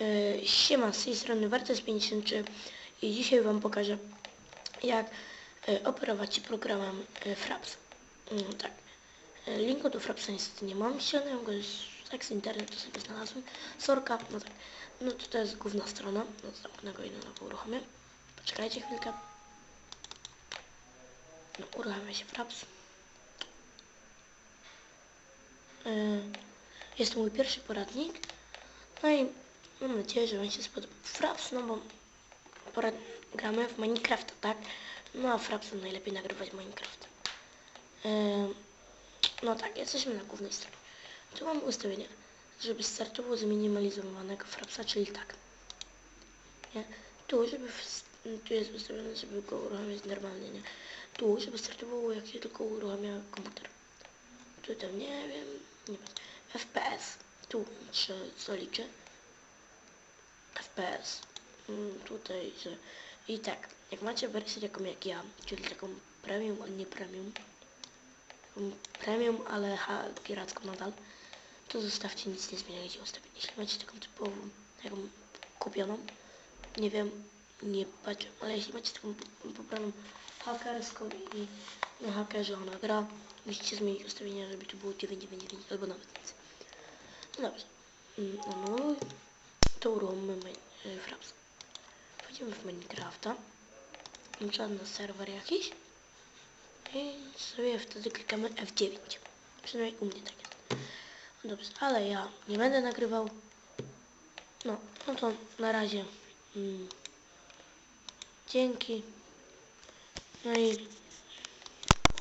E, Siema, z tej strony Wartes53 i dzisiaj Wam pokażę jak e, operować programem e, Fraps. Mm, Tak, linku do Frapsa niestety nie mam, ściągnąłem go tak z internetu sobie znalazłem. Sorka, no tak, no to, to jest główna strona, no to zamknę go i na nowo uruchomię. Poczekajcie chwilkę. No, uruchamia się Fraps. Jest to mój pierwszy poradnik. No i mam nadzieję, że Wam się spodoba. Fraps, no bo gramy w Minecrafta, tak? No a Frapsem najlepiej nagrywać Minecraft. Ehm, no tak, jesteśmy na głównej stronie. Tu mam ustawienia, żeby startował zminimalizowanego Frapsa, czyli tak. Nie? Tu, żeby tu jest ustawione, żeby go uruchamiać normalnie, nie? Tu, żeby startował jak się tylko uruchamia komputer. Tu tam nie wiem, nie wiem. FPS. Tu, czy co liczę? Mm, tutaj, że... I tak, jak macie wersję taką jak ja, czyli taką premium, ale nie premium, taką premium, ale ha, piracką nadal, to zostawcie, nic nie zmieniajcie ustawień. Jeśli macie taką typową, taką kupioną, nie wiem, nie patrzę, ale jeśli macie taką po- pobraną hakerską i na hakerze ona gra, musicie zmienić ustawienia, żeby to było 999 albo nawet więcej. No dobrze. Mm, No, uruchomimy main- y, Fraps. Wchodzimy w Minecrafta. Na serwer jakiś. I sobie wtedy klikamy F9. Przynajmniej u mnie tak jest. No dobrze, ale ja nie będę nagrywał. No, no to na razie. Mm, dzięki. No i